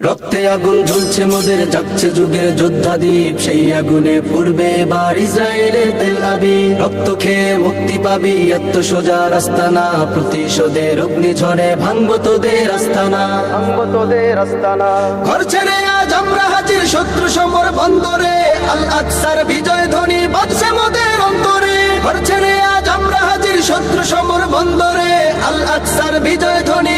রক্তে আগুন ঝুলছে মোদের যাচ্ছে যুগের যোদ্ধা দ্বীপ সেই আগুনে পূর্বে এবার ইসরায়েলের তেল আবি রক্ত খেয়ে মুক্তি পাবি এত সোজা রাস্তা না প্রতিশোধের অগ্নি ঝড়ে ভাঙবো তোদের আস্তানা। ভাঙবো তোদের আস্তানা। ঘর ছেড়ে আজ আমরা হাজির শত্রু সমর বন্দরে। আল আকসার বিজয় ধ্বনি বাজছে মোদের অন্তরে। ঘর ছেড়ে আজ আমরা হাজির শত্রু সমর বন্দরে। আল আকসার বিজয় ধ্বনি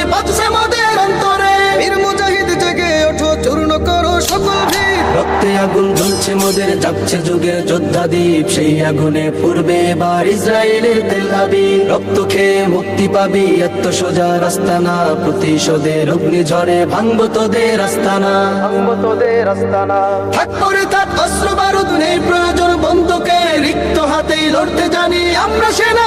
জ্বলছে মোদের যাচ্ছে যুগের যোদ্ধা দ্বীপ। সেই আগুনে পূর্বে এবার ইসরায়েলের তেল আবি। রক্ত খেয়ে মুক্তি পাবি এত সোজা রাস্তা না প্রতিশোধের অগ্নি ঝড়ে ভাঙবো তোদের আস্তানা। ভাঙবো তোদের আস্তানা। থাক পরে থাক অস্ত্র বারুদ নেই প্রয়োজন বন্ধুকে। রিক্ত হাতেই লড়তে জানি আমরা সেনা।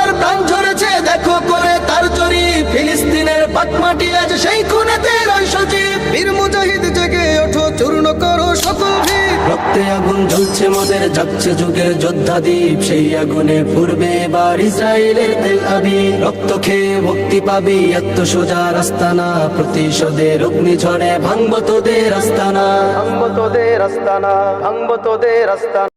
সকল রক্তে আগুন জ্বলছে মোদের যাচ্ছে যুগের যোদ্ধা দ্বীপ। সেই আগুনে পূর্বে এবার ইসরায়েলের তেল আবি। রক্ত খেয়ে মুক্তি পাবি এত সোজা রাস্তা না প্রতিশোধের অগ্নি ঝড়ে ভাঙবো তোদের আস্তানা। ভাঙবো তোদের আস্তানা ভাঙবো তোদের আস্তানা।